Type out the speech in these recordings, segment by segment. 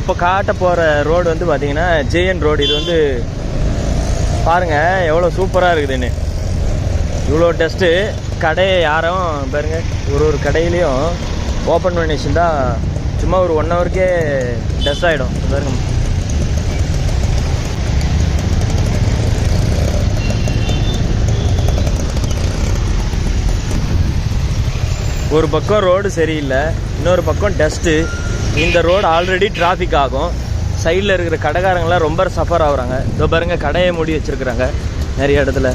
இப்போ காட்ட போகிற ரோடு வந்து பார்த்தீங்கன்னா ஜேஎன் ரோடு இது வந்து பாருங்கள் எவ்வளோ சூப்பராக இருக்குதுன்னு. இவ்வளோ டஸ்ட்டு கடையை யாரும் பாருங்கள் ஒரு ஒரு கடையிலையும் ஓப்பன் பண்ணி வச்சுருந்தா சும்மா ஒரு ஒன் ஹவருக்கே டஸ்ட் ஆகிடும் பாருங்க. ஒரு பக்கம் ரோடு சரியில்லை இன்னொரு பக்கம் டஸ்ட்டு இந்த ரோடு ஆல்ரெடி டிராஃபிக் ஆகும். சைடில் இருக்கிற கடைக்காரங்களாம் ரொம்ப சஃபர் ஆகுறாங்க. இதோ பாருங்கள் கடையை மூடி வச்சுருக்குறாங்க நிறைய இடத்துல.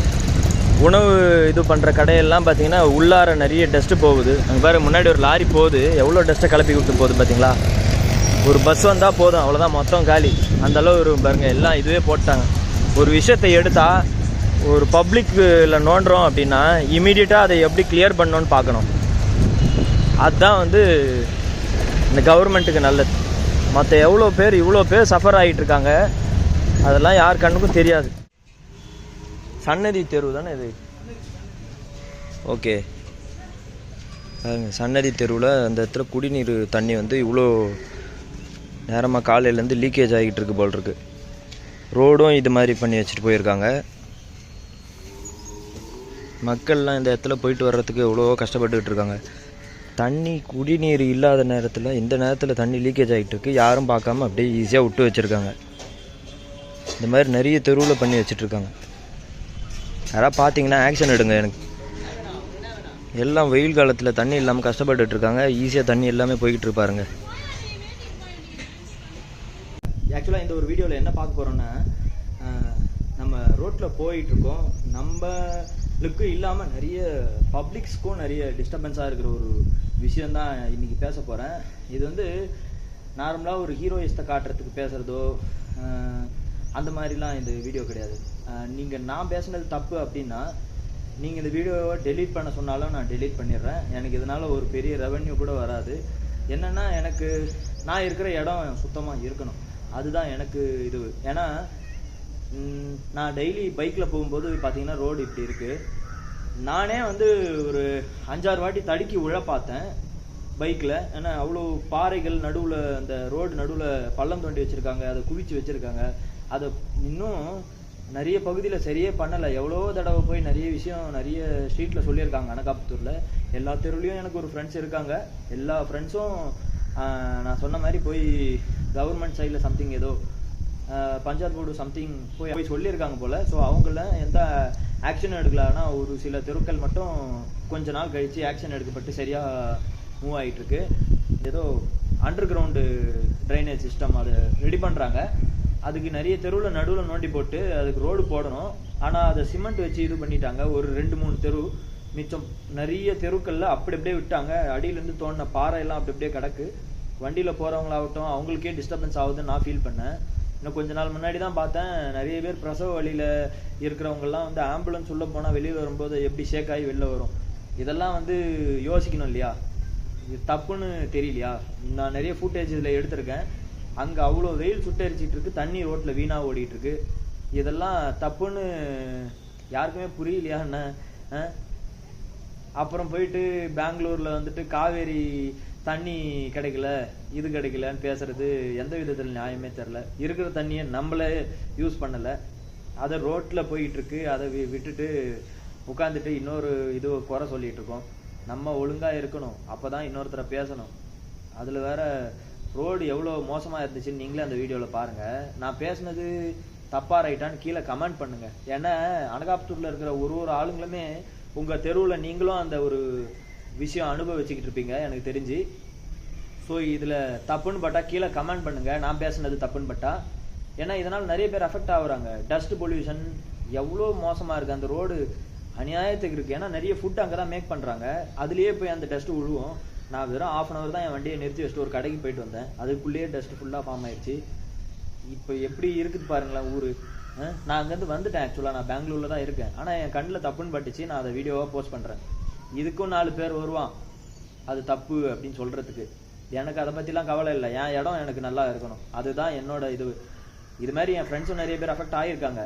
உணவு இது பண்ணுற கடையெல்லாம் பார்த்தீங்கன்னா உள்ளார நிறைய டஸ்ட்டு போகுது. அங்கே பாருங்க முன்னாடி ஒரு லாரி போகுது. எவ்வளோ டஸ்ட்டை கிளப்பி கொடுத்து போகுது பார்த்தீங்களா? ஒரு பஸ் வந்தால் போதும் அவ்வளோதான் மொத்தம் காலி. அந்தளவு ஒரு பாருங்கள் எல்லாம் இதுவே போட்டாங்க. ஒரு விஷயத்தை எடுத்தால் ஒரு பப்ளிக்கில் நோண்டுறோம் அப்படின்னா இமீடியட்டாக அதை எப்படி கிளியர் பண்ணோன்னு பார்க்கணும். அதுதான் வந்து இந்த கவர்மெண்ட்டுக்கு நல்லது. மற்ற எவ்வளோ பேர் இவ்வளோ பேர் சஃபர் ஆகிட்டு இருக்காங்க அதெல்லாம் யார் கண்ணுக்கும் தெரியாது. சன்னதி தெருவு தானே இது? ஓகே சன்னதி தெருவில் அந்த இடத்துல குடிநீர் தண்ணி வந்து இவ்வளோ நேரமாக காலையிலேருந்து லீக்கேஜ் ஆகிட்டு இருக்கு போல் இருக்கு ரோடும் இது மாதிரி பண்ணி வச்சுட்டு போயிருக்காங்க. மக்கள்லாம் இந்த இடத்துல போயிட்டு வர்றதுக்கு எவ்வளோ கஷ்டப்பட்டுக்கிட்டு இருக்காங்க. தண்ணி குடிநீர் இல்லாத நேரத்தில் இந்த நேரத்தில் தண்ணி லீக்கேஜ் ஆகிட்டு இருக்கு. யாரும் பார்க்காம அப்படியே ஈஸியாக விட்டு வச்சுருக்காங்க. இந்த மாதிரி நிறைய தெருவில் பண்ணி வச்சிட்ருக்காங்க. யாராவது பார்த்தீங்கன்னா ஆக்ஷன் எடுங்க எனக்கு. எல்லாம் வெயில் காலத்தில் தண்ணி இல்லாமல் கஷ்டப்பட்டுட்ருக்காங்க ஈஸியாக தண்ணி எல்லாமே போய்கிட்டு இருப்பாருங்க. ஆக்சுவலாக இந்த ஒரு வீடியோவில் என்ன பார்க்க போகிறோன்னா நம்ம ரோட்டில் போயிட்டுருக்கோம் லுக்கும் இல்லாமல் நிறைய பப்ளிக்ஸ்க்கும் நிறைய டிஸ்டர்பன்ஸாக இருக்கிற ஒரு விஷயந்தான் இன்னைக்கு பேச போகிறேன் இது வந்து நார்மலாக ஒரு ஹீரோயிஸ்ட்டை காட்டுறதுக்கு பேசுகிறதோ அந்த மாதிரிலாம் இந்த வீடியோ கிடையாது. நீங்கள் நான் பேசுனது தப்பு அப்படின்னா நீங்கள் இந்த வீடியோவை டெலீட் பண்ண சொன்னாலும் நான் டெலீட் பண்ணிடுறேன். எனக்கு இதனால் ஒரு பெரிய ரெவென்யூ கூட வராது. என்னென்னா எனக்கு நான் இருக்கிற இடம் சுத்தமாக இருக்கணும். அதுதான் எனக்கு இது. ஏன்னா நான் டெய்லி பைக்கில் போகும்போது பார்த்தீங்கன்னா ரோடு இப்படி இருக்குது நானே வந்து ஒரு அஞ்சாறு வாட்டி தடுக்கி விழ பார்த்தேன் பைக்கில் ஏன்னா அவ்வளோ பாறைகள் நடுவில் அந்த ரோடு நடுவில் பள்ளம் தோண்டி வச்சுருக்காங்க அதை குவிச்சு வச்சுருக்காங்க. அதை இன்னும் நிறைய பகுதியில் சரியே பண்ணலை. எவ்வளோ தடவை போய் நிறைய விஷயம் நிறைய ஸ்ட்ரீட்டில் சொல்லியிருக்காங்க அனகாபுத்தூரில். எல்லா தெருவுலையும் எனக்கு ஒரு ஃப்ரெண்ட்ஸ் இருக்காங்க. எல்லா ஃப்ரெண்ட்ஸும் நான் சொன்ன மாதிரி போய் கவர்மெண்ட் சைடில் சம்திங் ஏதோ பஞ்சாப் போர்டு சம்திங் போய் போய் சொல்லியிருக்காங்க போல். ஸோ அவங்கள எந்த ஆக்ஷன் எடுக்கலான்னா ஒரு சில தெருக்கள் மட்டும் கொஞ்ச நாள் கழித்து ஆக்ஷன் எடுக்கப்பட்டு சரியாக மூவ் ஆகிட்டு இருக்கு ஏதோ அண்டர் கிரவுண்டு ட்ரைனேஜ் சிஸ்டம் அதை ரெடி பண்ணுறாங்க அதுக்கு நிறைய தெருவில் நடுவில் நோண்டி போட்டு அதுக்கு ரோடு போடணும். ஆனால் அதை சிமெண்ட் வச்சு இது பண்ணிட்டாங்க. ஒரு ரெண்டு மூணு தெரு மிச்சம். நிறைய தெருக்களில் அப்படி அப்படியே விட்டாங்க. அடியிலேருந்து தோண்டின பாறை எல்லாம் அப்படி அப்படியே கிடக்கு. வண்டியில் போகிறவங்களாகட்டும் அவங்களுக்கே டிஸ்டர்பன்ஸ் ஆகுதுன்னு நான் ஃபீல் பண்ணேன். இன்னும் கொஞ்ச நாள் முன்னாடி தான் பார்த்தேன். நிறைய பேர் பிரசவ வழியில் இருக்கிறவங்கெல்லாம் வந்து ஆம்புலன்ஸ் உள்ளே போனால் வெளியில் வரும்போது எப்படி ஷேக் ஆகி வெளில வரும்? இதெல்லாம் வந்து யோசிக்கணும் இல்லையா? இது தப்புன்னு தெரியலையா? நான் நிறைய ஃபுட்டேஜ் இதில் எடுத்திருக்கேன். அங்கே அவ்வளோ வெயில் சுட்டரிச்சிட்டு இருக்கு. தண்ணி ரோட்டில் வீணாக ஓடிட்டுருக்கு இதெல்லாம் தப்புன்னு யாருக்குமே புரியலையா என்ன? அப்புறம் போயிட்டு பெங்களூரில் வந்துட்டு காவேரி தண்ணி கிடைக்கல இது கிடைக்கலன்னு பேசுறது எந்த விதத்தில் நியாயமே தெரில இருக்கிற தண்ணியை நம்மளே யூஸ் பண்ணலை. அதை ரோட்டில் போயிட்டு இருக்கு அதை வி- விட்டுட்டு உட்காந்துட்டு இன்னொரு இது குறை சொல்லிட்டு இருக்கோம். நம்ம ஒழுங்காக இருக்கணும். அப்போ தான் இன்னொருத்தரை பேசணும். அதில் வேற ரோடு எவ்வளோ மோசமாக இருந்துச்சுன்னு நீங்களே அந்த வீடியோவில் பாருங்கள் நான் பேசுனது தப்பாக ரைட்டான்னு கீழே கமெண்ட் பண்ணுங்கள் ஏன்னா அனகாப்தூரில் இருக்கிற ஒரு ஒரு ஆளுங்களுமே உங்கள் தெருவில் நீங்களும் அந்த ஒரு விஷயம் அனுபவிச்சுக்கிட்டு இருப்பீங்க எனக்கு தெரிஞ்சு. ஸோ இதில் தப்புன்னு பட்டா கீழே கமெண்ட் பண்ணுங்க. நான் பேசுனது தப்புன்னு பட்டா. ஏன்னா இதனால் நிறைய பேர் அஃபெக்ட் ஆகுறாங்க. டஸ்ட் பொல்யூஷன் எவ்வளோ மோசமாக இருக்குது அந்த ரோடு அநியாயத்துக்கு இருக்குது ஏன்னா நிறைய ஃபுட் அங்கே தான் மேக் பண்ணுறாங்க அதுலேயே போய் அந்த டஸ்ட் விழுவும் நான் வெறும் ஆஃப் அன் அவர் தான் என் வண்டியை நிறுத்தி வச்சுட்டு ஒரு கடைக்கு போயிட்டு வந்தேன். அதுக்குள்ளேயே டஸ்ட் ஃபுல்லாக ஃபார்ம் ஆயிடுச்சு இப்போ எப்படி இருக்குது பாருங்களேன் ஊர். நான் அங்கேருந்து வந்துட்டேன் ஆக்சுவலாக நான் பெங்களூரில் தான் இருக்கேன். ஆனால் என் கண்ணில் தப்புன்னு பட்டுச்சு. நான் அதை வீடியோவாக போஸ்ட் பண்ணுறேன் இதுக்கும் நாலு பேர் வருவான். அது தப்பு அப்படின்னு சொல்கிறதுக்கு எனக்கு அதை பற்றிலாம் கவலை இல்லை. என் இடம் எனக்கு நல்லா இருக்கணும். அதுதான் என்னோட இது. இது மாதிரி என் ஃப்ரெண்ட்ஸும் நிறைய பேர் அஃபெக்ட் ஆகியிருக்காங்க.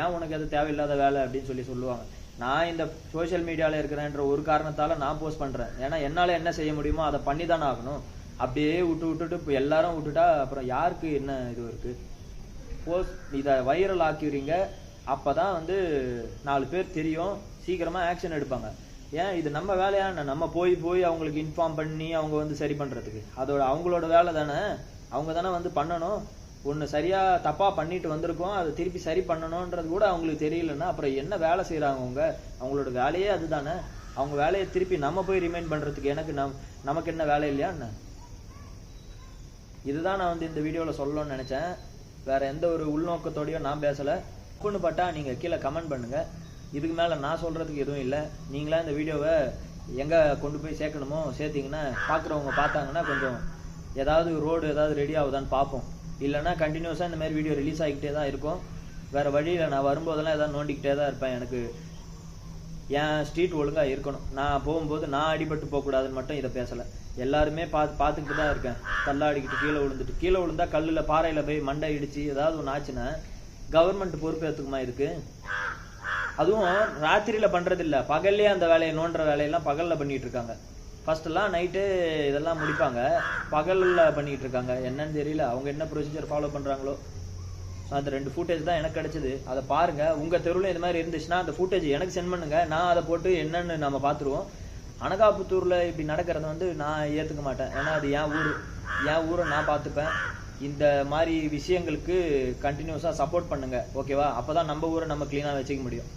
ஏன் உனக்கு அது தேவையில்லாத வேலை அப்படின்னு சொல்லி சொல்லுவாங்க. நான் இந்த சோஷியல் மீடியாவில் இருக்கிறேன்ற ஒரு காரணத்தால் நான் போஸ்ட் பண்ணுறேன் ஏன்னா என்னால் என்ன செய்ய முடியுமோ அதை பண்ணி தானே ஆகணும். அப்படியே விட்டு விட்டுட்டு இப்போ எல்லாரும் விட்டுட்டா அப்புறம் யாருக்கு என்ன இது இருக்குது போஸ் இதை வைரல் ஆக்கிடுறீங்க. அப்பதான் வந்து நாலு பேர் தெரியும். சீக்கிரமாக ஆக்ஷன் எடுப்பாங்க. ஏன் இது நம்ம வேலையான நம்ம போய் போய் அவங்களுக்கு இன்ஃபார்ம் பண்ணி அவங்க வந்து சரி பண்றதுக்கு. அதோட அவங்களோட வேலை தானே? அவங்க தானே வந்து பண்ணணும். ஒன்று சரியா தப்பா பண்ணிட்டு வந்திருக்கோம். அதை திருப்பி சரி பண்ணணுன்றது கூட அவங்களுக்கு தெரியலன்னா அப்புறம் என்ன வேலை செய்கிறாங்க அவங்க? அவங்களோட வேலையே அதுதானே. அவங்க வேலையை திருப்பி நம்ம போய் ரிமைண்ட் பண்றதுக்கு எனக்கு நம் நமக்கு என்ன வேலை இல்லையா என்ன? இதுதான் நான் வந்து இந்த வீடியோவில் சொல்லணும்னு நினச்சேன். வேற எந்த ஒரு உள்நோக்கத்தோடையும் நான் பேசலை. தப்புன்னு பட்டா நீங்கள் கீழே கமெண்ட் பண்ணுங்கள் இதுக்கு மேலே நான் சொல்கிறதுக்கு எதுவும் இல்லை. நீங்களா இந்த வீடியோவை எங்கே கொண்டு போய் சேர்க்கணுமோ சேர்த்தீங்கன்னா பார்க்குறவங்க பார்த்தாங்கன்னா கொஞ்சம் ஏதாவது ரோடு ஏதாவது ரெடி ஆகுதான்னு பார்ப்போம். இல்லைன்னா கண்டினியூஸாக இந்த மாதிரி வீடியோ ரிலீஸ் ஆகிக்கிட்டே தான் இருக்கும். வேறு வழியில் நான் வரும்போதெல்லாம் ஏதாவது நோண்டிக்கிட்டே தான் இருப்பேன் எனக்கு. என் ஸ்ட்ரீட் ஒழுங்காக இருக்கணும். நான் போகும்போது நான் அடிபட்டு போகக்கூடாதுன்னு மட்டும் இதை பேசலை. எல்லாருமே பார்த்து பார்த்துக்கிட்டு தான் இருக்கேன். தள்ளாடிக்கிட்டு கீழே விழுந்துட்டு. கீழே விழுந்தா கல்லில் பாறையில் போய் மண்டை இடிச்சு ஏதாவது ஒன்று ஆச்சுன்னா கவர்மெண்ட் பொறுப்பேற்றுக்குமா இருக்குது அதுவும் ராத்திரியில பண்றது இல்ல பகல்லே அந்த வேலையை நோண்டுற வேலையெல்லாம் பகல்ல பண்ணிட்டு இருக்காங்க ஃபர்ஸ்ட் எல்லாம் நைட்டு இதெல்லாம் முடிப்பாங்க. பகல்ல பண்ணிட்டு இருக்காங்க என்னன்னு தெரியல. அவங்க என்ன ப்ரொசீஜர் ஃபாலோ பண்றாங்களோ. அந்த ரெண்டு ஃபுட்டேஜ் தான் எனக்கு கிடைச்சது. அதை பாருங்க. உங்க தெருவில் இந்த மாதிரி இருந்துச்சுன்னா அந்த ஃபுட்டேஜ் எனக்கு சென்ட் பண்ணுங்க. நான் அதை போட்டு என்னன்னு நம்ம பார்த்துருவோம் அனகாபுத்தூர்ல இப்படி நடக்கிறத வந்து நான் ஏத்துக்க மாட்டேன். ஏன்னா அது என் ஊர். என் ஊரை நான் பார்த்துப்பேன் இந்த மாதிரி விஷயங்களுக்கு கண்டினியூஸா சப்போர்ட் பண்ணுங்க. ஓகேவா அப்பதான் நம்ம ஊரை நம்ம க்ளீனாக வச்சுக்க முடியும்.